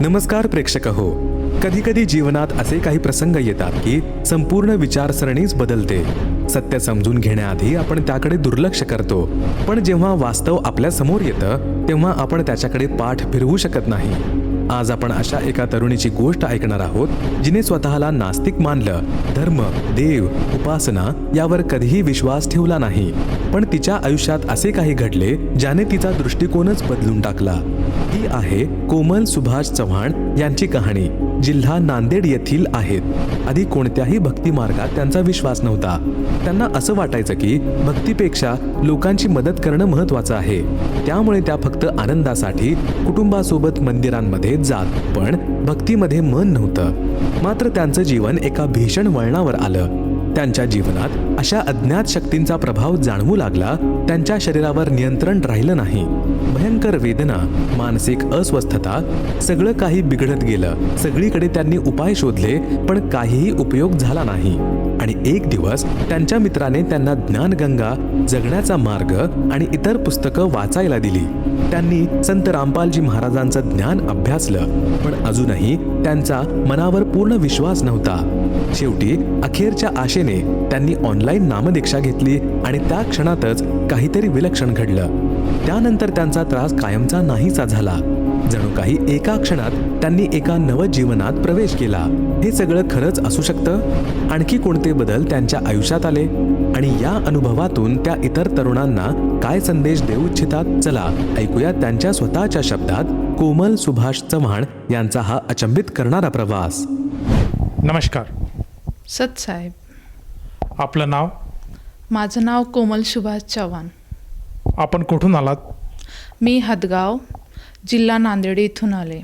नमस्कार प्रेक्षक हो. कधी कधी जीवनात असे काही प्रसंग येतात की संपूर्ण विचारसरणीच बदलते. सत्य समजून घेण्याआधी आपण त्याकडे दुर्लक्ष करतो. पण जेव्हा वास्तव आपल्यासमोर येतं तेव्हा आपण त्याच्याकडे पाठ फिरवू शकत नाही. आज आपण अशा एका तरुणीची गोष्ट ऐकणार आहोत जिने स्वतःला नास्तिक मानलं. धर्म देव उपासना यावर कधीही विश्वास ठेवला नाही. पण तिच्या आयुष्यात असे काही घडले ज्याने तिचा दृष्टिकोनच बदलून टाकला. ही आहे कोमल सुभाष चव्हाण यांची कहाणी. जिल्हा नांदेड येथील आहेत. आधी कोणत्याही भक्ती मार्गात त्यांचा विश्वास नव्हता. त्यांना असं वाटायचं की भक्तीपेक्षा लोकांची मदत करणं महत्वाचं आहे. त्यामुळे त्या फक्त आनंदासाठी कुटुंबासोबत मंदिरांमध्ये जात पण भक्तीमध्ये मन नव्हतं. मात्र त्यांचं जीवन एका भीषण वळणावर आलं. त्यांच्या जीवनात अशा अज्ञात शक्तींचा प्रभाव जाणवू लागला त्यांच्या शरीरावर नियंत्रण राहिलं नाही. भयंकर वेदना मानसिक अस्वस्थता सगळं काही बिघडत गेलं. सगळीकडे त्यांनी उपाय शोधले पण काहीही उपयोग झाला नाही. आणि एक दिवस त्यांच्या मित्राने त्यांना ज्ञानगंगा जगण्याचा मार्ग आणि इतर पुस्तकं वाचायला दिली. त्यांनी संत रामपालजी महाराजांचं ज्ञान अभ्यासलं पण अजूनही त्यांचा मनावर पूर्ण विश्वास नव्हता. शेवटी अखेरच्या आशेने त्यांनी ऑनलाईन नामदीक्षा घेतली आणि त्या क्षणातच काहीतरी विलक्षण घडलं. त्यानंतर त्यांचा त्रास कायमचा नाहीसा झाला. जणू काही एका क्षणात त्यांनी एका नवजीवनात प्रवेश केला. हे सगळं खरंच असू शकतं? आणखी कोणते बदल त्यांच्या आयुष्यात आले? आणि या अनुभवातून त्या इतर तरुणांना काय संदेश देऊ इच्छितात? चला ऐकूया त्यांच्या स्वतःच्या शब्दात कोमल सुभाष चव्हाण यांचा हा अचंबित करणारा प्रवास. नमस्कार. सत साहेब. आपलं नाव? माझं नाव कोमल सुभाष चव्हाण. आपण कुठून आलात? मी हदगाव जिल्हा नांदेड इथून आले.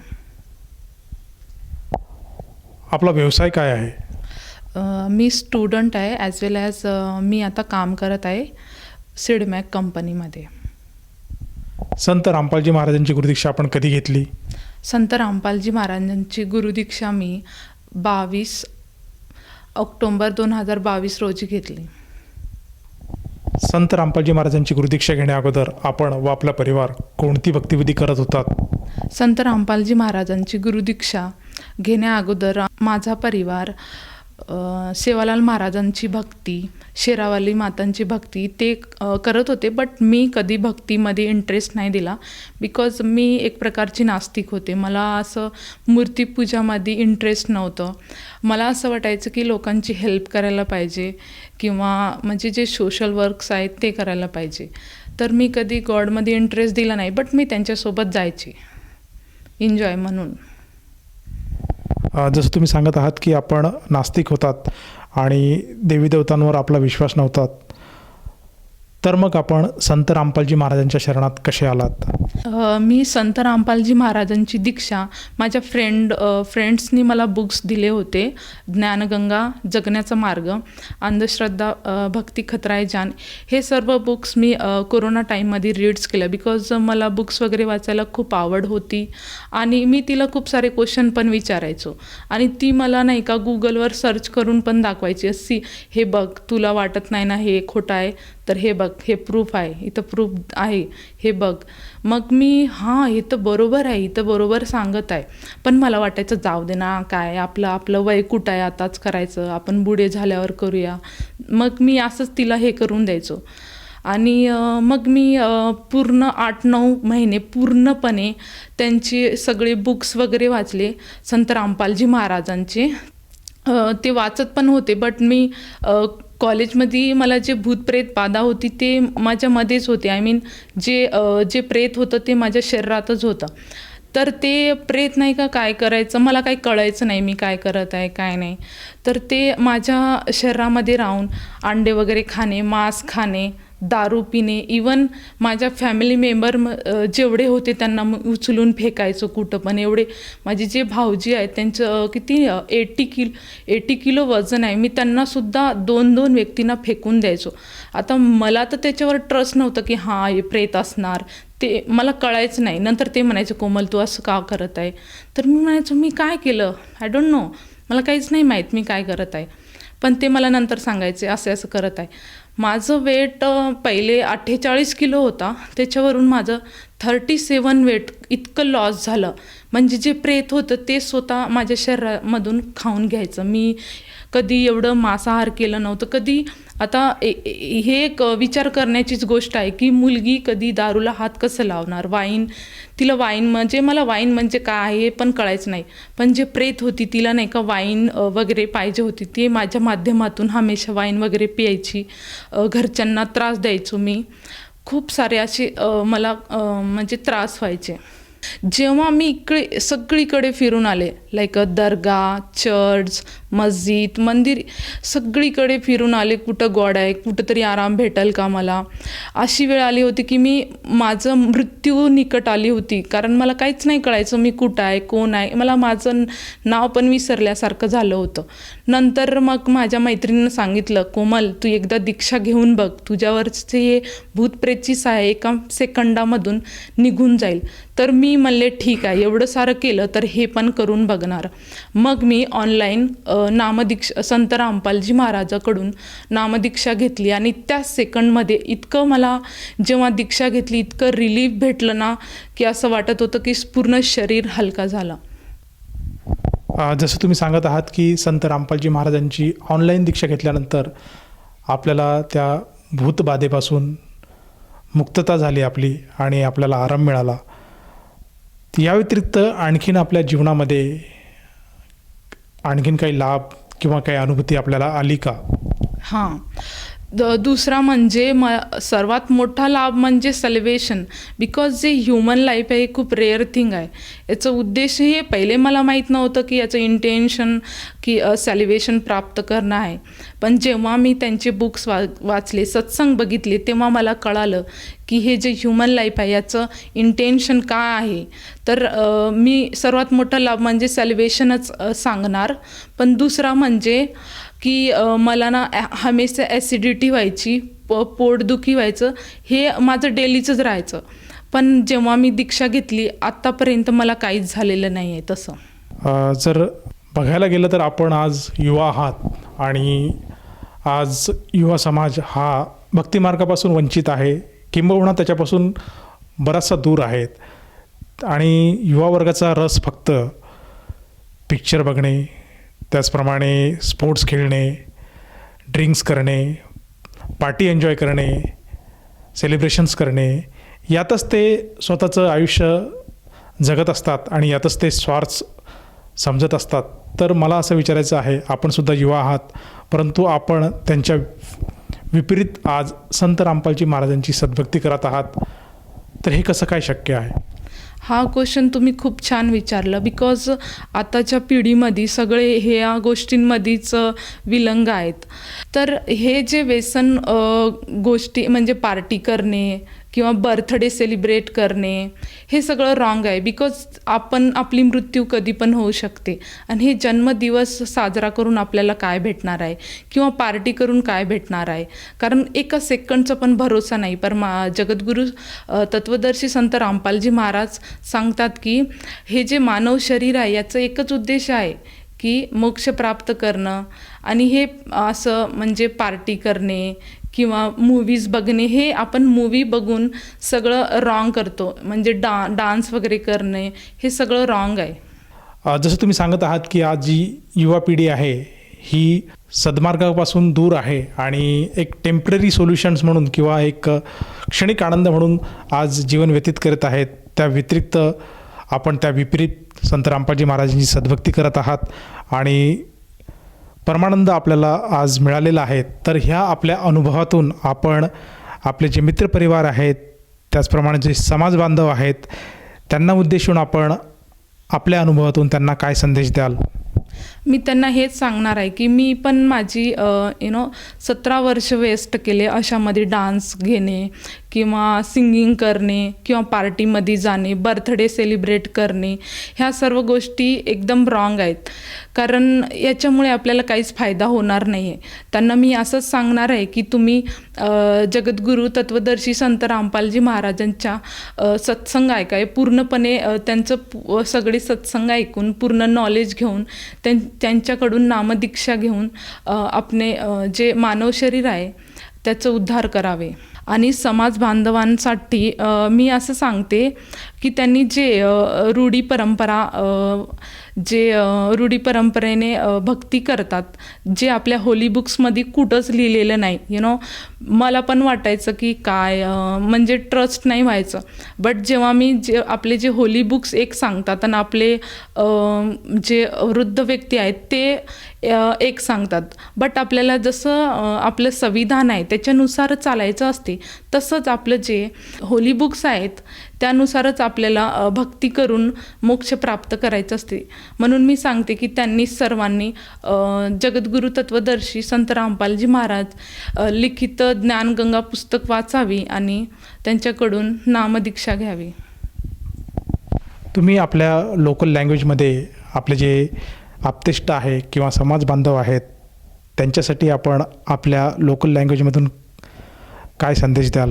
आपला व्यवसाय काय आहे? मी स्टुडंट आहे ॲज वेल ॲज मी आता काम करत आहे सिडमॅक कंपनीमध्ये. संत रामपालजी महाराजांची गुरुदीक्षा आपण कधी घेतली? संत रामपालजी महाराजांची गुरुदीक्षा मी बावीस ऑक्टोंबर दोन हजार बावीस रोजी घेतली. संत रामपालजी महाराजांची गुरुदीक्षा घेण्या अगोदर आपण व आपला परिवार कोणती भक्तिविधी करत होतात? संत रामपालजी महाराजांची गुरुदीक्षा घेण्या अगोदर माझा परिवार सेवालाल महाराजांची भक्ती शेरावाली मातांची भक्ती ते करत होते बट मी कधी भक्तीमध्ये इंटरेस्ट नाही दिला. बिकॉज मी एक प्रकारची नास्तिक होते. मला असं मूर्तीपूजामध्ये इंटरेस्ट नव्हतं. मला असं वाटायचं की लोकांची हेल्प करायला पाहिजे किंवा म्हणजे जे सोशल वर्क्स आहेत ते करायला पाहिजे. तर मी कधी गॉडमध्ये इंटरेस्ट दिला नाही बट मी त्यांच्यासोबत जायचे. एन्जॉय म्हणून. जसं तुम्ही सांगत आहात की आपण नास्तिक होतात. आणि देवी देवतांवर आपला विश्वास नव्हता. तर मग आपण संत रामपालजी महाराजांच्या शरणात कसे आलात? मी संत रामपालजी महाराजांची दीक्षा माझ्या फ्रेंड फ्रेंड्सनी मला बुक्स दिले होते ज्ञानगंगा जगण्याचा मार्ग अंधश्रद्धा भक्ती खतराय जान हे सर्व बुक्स मी कोरोना टाईममध्ये रीड्स केलं बिकॉज मला बुक्स वगैरे वाचायला खूप आवड होती आणि मी तिला खूप सारे क्वेश्चन पण विचारायचो आणि ती मला नाही का गुगलवर सर्च करून पण दाखवायची असी हे बघ तुला वाटत नाही ना हे खोटं आहे? तर हे बघ हे प्रूफ आहे इथं प्रूफ आहे हे बघ. मग मी हां हे तर बरोबर आहे इथं बरोबर सांगत आहे. पण मला वाटायचं जाऊ दे ना काय आपलं आपलं वय कुठं आहे आताच करायचं आपण बुढे झाल्यावर करूया. मग मी असंच तिला हे करून द्यायचो. आणि मग मी पूर्ण आठ नऊ महिने पूर्णपणे त्यांची सगळे बुक्स वगैरे वाचले. संत रामपालजी महाराजांचे. ते वाचत पण होते बट मी कॉलेजमध्ये मला जे भूतप्रेत बाधा होती ते माझ्यामध्येच होते. आय मीन जे जे प्रेत होतं ते माझ्या शरीरातच होतं. तर ते प्रेत नाही का काय करायचं? मला काही कळायचं नाही मी काय करत आहे काय नाही. तर ते माझ्या शरीरामध्ये राहून अंडे वगैरे खाणे मांस खाणे दारू पिणे. इवन माझ्या फॅमिली मेंबर जेवढे होते त्यांना मग उचलून फेकायचो कुठं पण. एवढे माझे जे भाऊजी आहेत त्यांचं किती एटी किल एटी किलो वजन आहे. मी त्यांनासुद्धा दोन दोन व्यक्तींना फेकून द्यायचो. आता मला तर त्याच्यावर ट्रस्ट नव्हतं की हां हे प्रेत असणार. ते मला कळायचं नाही. नंतर ते म्हणायचं कोमल तू असं का करत आहे? तर मी म्हणायचो मी काय केलं? आय डोंट नो मला काहीच नाही माहीत मी काय करत आहे. पण ते मला नंतर सांगायचे असे असं करत आहे. माझं वेट पहिले अठ्ठेचाळीस किलो होता. त्याच्यावरून माझं थर्टी सेवन वेट इतकं लॉस झालं. म्हणजे जे प्रेत होतं ते स्वतः माझ्या शरीरामधून खाऊन घ्यायचं. मी कधी एवढं मांसाहार केलं नव्हतं. कधी आता ए- हे एक विचार करण्याचीच गोष्ट आहे की मुलगी कधी दारूला हात कसं लावणार? वाईन तिला वाईन म्हणजे मला वाईन म्हणजे काय आहे हे पण कळायचं नाही. पण जे प्रेत होती तिला नाही का वाईन वगैरे पाहिजे होती ती माझ्या माध्यमातून हमेशा वाईन वगैरे प्यायची. घरच्यांना त्रास द्यायचो मी. खूप सारे असे मला म्हणजे त्रास व्हायचे. जेव्हा मी इकडे सगळीकडे फिरून आले लाईक दर्गा चर्च मस्जिद मंदिर सगळीकडे फिरून आले कुठं गॉड आहे कुठंतरी आराम भेटेल का मला? अशी वेळ आली होती की मी माझं मृत्यू निकट आली होती. कारण मला काहीच नाही कळायचं मी कुठं आहे कोण आहे. मला माझं नाव पण विसरल्यासारखं झालं होतं. नंतर मग माझ्या मैत्रिणीनं सांगितलं कोमल तू एकदा दीक्षा घेऊन बघ. तुझ्यावरचे हे भूतप्रेचीस आहे एका सेकंडामधून निघून जाईल. तर मी म्हणले ठीक आहे एवढं सारं केलं तर हे पण करून बघणार. मग मी ऑनलाईन नामदीक्षा संत रामपालजी महाराजाकडून नामदीक्षा घेतली आणि त्याच सेकंडमध्ये इतकं मला जेव्हा दीक्षा घेतली इतकं रिलीफ भेटलं ना की असं वाटत होतं की पूर्ण शरीर हलका झालं. जसं तुम्ही सांगत आहात की संत रामपालजी महाराजांची ऑनलाईन दीक्षा घेतल्यानंतर आपल्याला त्या भूतबाधेपासून मुक्तता झाली आपली आणि आपल्याला आराम मिळाला. या व्यतिरिक्त आणखीन आपल्या जीवनामध्ये आणखीन काही लाभ किंवा काही अनुभूती आपल्याला आली का? हां. द दुसरा म्हणजे म सर्वात मोठा लाभ म्हणजे सल्वेशन बिकॉज जे ह्युमन लाईफ आहे हे खूप रेअर थिंग आहे. याचं उद्देश हे पहिले मला माहीत नव्हतं की याचं इंटेन्शन की सॅलिवेशन प्राप्त करणं आहे. पण जेव्हा मी त्यांचे बुक्स वा वाचले सत्संग बघितले तेव्हा मला कळालं की हे जे ह्युमन लाईफ आहे याचं इंटेन्शन काय आहे. तर मी सर्वात मोठा लाभ म्हणजे सॅल्वेशनच सांगणार. पण दुसरा म्हणजे की मला ना हमेशा ॲसिडिटी व्हायची प पोटदुखी व्हायचं हे माझं डेलीचंच राहायचं. पण जेव्हा मी दीक्षा घेतली आत्तापर्यंत मला काहीच झालेलं नाही आहे तसं जर बघायला गेलं तर आपण आज युवा आहात आणि आज युवा समाज हा भक्तिमार्गापासून वंचित आहे किंबहुना त्याच्यापासून बराचसा दूर आहेत. आणि युवा वर्गाचा रस फक्त पिक्चर बघणे त्याचप्रमाणे स्पोर्ट्स खेळणे ड्रिंक्स करणे पार्टी एन्जॉय करणे सेलिब्रेशन्स करणे यातच ते स्वतःचं आयुष्य जगत असतात आणि यातच ते स्वार्थ समजत असतात. तर मला असं विचारायचं आहे आपणसुद्धा युवा आहात परंतु आपण त्यांच्या विपरीत आज संत रामपालजी महाराजांची सद्भक्ती करत आहात तर हे कसं काय शक्य आहे? हा क्वेश्चन तुम्ही खूप छान विचारलं. बिकॉज आताच्या पिढीमध्ये सगळे ह्या गोष्टींमध्येच विलंग आहेत. तर हे जे व्यसन गोष्टी म्हणजे पार्टी करणे किंवा बर्थडे सेलिब्रेट करणे हे सगळं रॉंग आहे. बिकॉज आपण आपली मृत्यू कधी पण होऊ शकते. आणि हे जन्मदिवस साजरा करून आपल्याला काय भेटणार आहे? किंवा पार्टी करून काय भेटणार आहे? कारण एका सेकंडचा पण भरोसा नाही. पर मा जगद्गुरू तत्वदर्शी संत रामपालजी महाराज सांगतात की हे जे मानव शरीर आहे याचं एकच उद्देश आहे की मोक्ष प्राप्त करणं. आणि हे असं म्हणजे पार्टी करणे किंवा मूवीज बघणे हे आपण मूवी बघून सगळं रॉंग करतो. म्हणजे डा डान्स वगैरे करणे हे सगळं रॉंग आहे. जसं तुम्ही सांगत आहात की आज जी युवा पिढी आहे ही सद्मार्गापासून दूर आहे आणि एक टेंपररी सोल्युशन्स म्हणून किंवा एक क्षणिक आनंद म्हणून आज जीवन व्यतीत करत आहेत. त्या व्यतिरिक्त आपण त्या विपरीत संत रामपाजी महाराजांची सद्भक्ती करत आहात आणि परमानंद आपल्याला आज मिळालेला आहे. तर ह्या आपल्या अनुभवातून आपण आपले जे मित्रपरिवार आहेत त्याचप्रमाणे जे समाज बांधव आहेत त्यांना उद्देशून आपण आपल्या अनुभवातून त्यांना काय संदेश द्याल? मी त्यांना हेच सांगणार आहे की मी पण माझी यु नो सतरा वर्ष वेस्ट केले अशामध्ये डान्स घेणे किंवा सिंगिंग करणे किंवा पार्टीमध्ये जाणे बर्थडे सेलिब्रेट करणे ह्या सर्व गोष्टी एकदम रॉंग आहेत. कारण याच्यामुळे आपल्याला काहीच फायदा होणार नाही आहे त्यांना मी असंच सांगणार आहे की तुम्ही जगद्गुरू तत्वदर्शी संत रामपालजी महाराजांच्या सत्संग ऐकाय पूर्णपणे त्यांचं सगळे सत्संग ऐकून पूर्ण नॉलेज घेऊन त्यां त्यांच्याकडून नामदीक्षा घेऊन आपले जे मानव शरीर आहे त्याचं उद्धार करावे. आणि समाज बांधवांसाठी मी असं सांगते की त्यांनी जे रूढी परंपरा जे रूढी परंपरेने भक्ती करतात जे आपल्या होली बुक्समध्ये कुठंच लिहिलेलं नाही. यु नो मला पण वाटायचं की काय म्हणजे ट्रस्ट नाही व्हायचं. बट जेव्हा मी जे आपले जे होली बुक्स एक सांगतात आणि आपले जे वृद्ध व्यक्ती आहेत ते एक सांगतात. बट आपल्याला जसं आपलं संविधान आहे त्याच्यानुसार चालायचं असते तसंच आपलं जे होली बुक्स आहेत त्यानुसारच आपल्याला भक्ती करून मोक्ष प्राप्त करायचं असते. म्हणून मी सांगते की त्यांनी सर्वांनी जगद्गुरु तत्वदर्शी संत रामपालजी महाराज लिखित ज्ञानगंगा पुस्तक वाचावी आणि त्यांच्याकडून नामदीक्षा घ्यावी. तुम्ही आपल्या लोकल लँग्वेजमध्ये आपले जे आपतिष्ट आहे किंवा समाज बांधव आहेत त्यांच्यासाठी आपण आपल्या लोकल लँग्वेजमधून काय संदेश द्याल?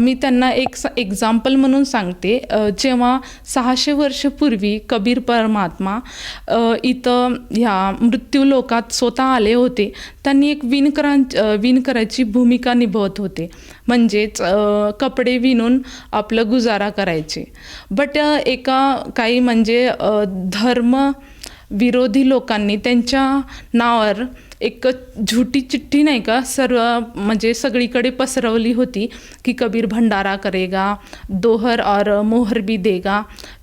मी त्यांना एक स एक्झाम्पल म्हणून सांगते. जेव्हा सहाशे वर्षपूर्वी कबीर परमात्मा इथं ह्या मृत्यूलोकात स्वतः आले होते त्यांनी एक विणकरां विणकराची भूमिका निभवत होते. म्हणजेच कपडे विणून आपलं गुजारा करायचे. बट एका काही म्हणजे धर्म विरोधी लोकांनी त्यांच्या नावावर एक झुटी चिठ्ठी नाही का सर्व म्हणजे सगळीकडे पसरवली होती की कबीर भंडारा करेगा दोहर और मोहर भी देगा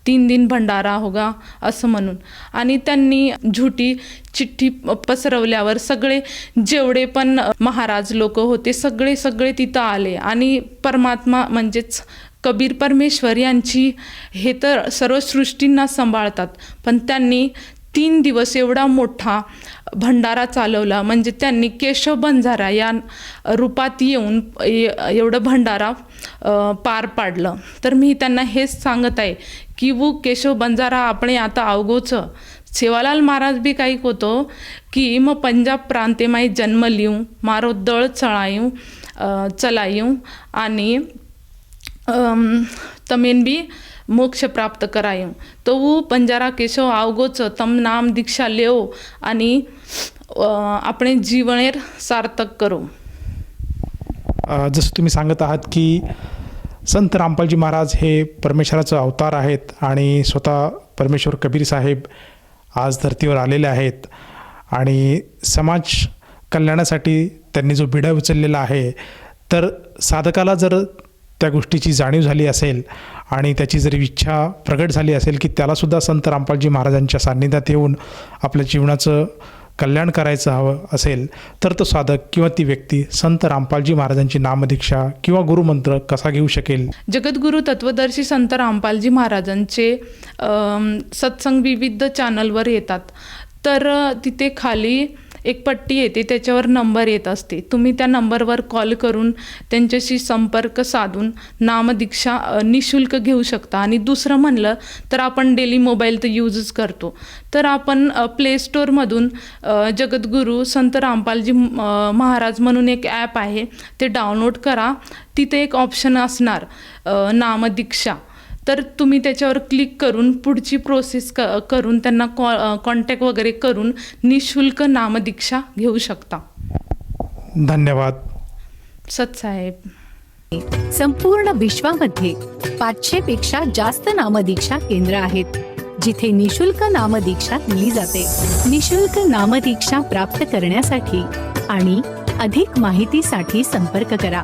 तीन दिन भंडारा होगा असं म्हणून. आणि त्यांनी झुटी चिठ्ठी पसरवल्यावर सगळे जेवढे पण महाराज लोक होते सगळे सगळे तिथं आले. आणि परमात्मा म्हणजेच कबीर परमेश्वर यांची हे तर सर्व सृष्टींना सांभाळतात. पण त्यांनी तीन दिवस एवढा मोठा भंडारा चालवला. म्हणजे त्यांनी केशव बंजारा या रूपात येऊन एवढं भंडारा पार पाडलं. तर मी त्यांना हेच सांगत आहे की वो केशव बंजारा आपण आता अवगोच सेवालाल महाराज बी काही होतो की मग पंजाब प्रांते माई जन्म लिहू मारो दळ चळायू अ, चलायू आणि तमेन भी मोक्ष प्राप्त करायं तो वो बंजारा केशव आवगोच तम नाम दीक्षा लेओ आणि अ, આપણે जीवनेर सार्थक करो अ, जसं तुम्ही सांगत आहात की संत रामपालजी महाराज हे परमेश्वराचं अवतार आहेत आणि स्वतः परमेश्वर कबीर साहेब आज धर्तीवर आलेले आहेत आणि समाज कल्याणासाठी त्यांनी जो बिडा उचललेला आहे तर साधकाला जर त्या गोष्टीची जाणीव झाली असेल आणि त्याची जर इच्छा प्रगट झाली असेल की त्यालासुद्धा संत रामपालजी महाराजांच्या सान्निध्यात येऊन आपल्या जीवनाचं कल्याण करायचं हवं असेल तर तो साधक किंवा ती व्यक्ती संत रामपालजी महाराजांची नामदीक्षा किंवा गुरुमंत्र कसा घेऊ शकेल? जगद्गुरु तत्वदर्शी संत रामपालजी महाराजांचे सत्संग विविध चॅनलवर येतात. तर तिथे खाली एक पट्टी येते त्याच्यावर नंबर येत असते. तुम्ही त्या नंबरवर कॉल करून त्यांच्याशी संपर्क साधून नामदीक्षा निशुल्क घेऊ शकता. आणि दुसरं म्हणलं तर आपण डेली मोबाईल तर यूजच करतो. तर आपण प्ले स्टोअरमधून जगद्गुरू संत रामपालजी महाराज म्हणून एक ॲप आहे ते डाउनलोड करा. तिथे एक ऑप्शन असणार नामदीक्षा. तर तुम्ही त्याच्यावर क्लिक करून पुढची प्रोसेस क करून त्यांना कॉ कॉन्टॅक्ट वगैरे करून निशुल्क नामदीक्षा घेऊ शकता. धन्यवाद. सतसाहेब संपूर्ण विश्वामध्ये पाचशे पेक्षा जास्त नामदीक्षा केंद्र आहेत जिथे निशुल्क नामदीक्षा दिली जाते. निशुल्क नामदीक्षा प्राप्त करण्यासाठी आणि अधिक माहितीसाठी संपर्क करा.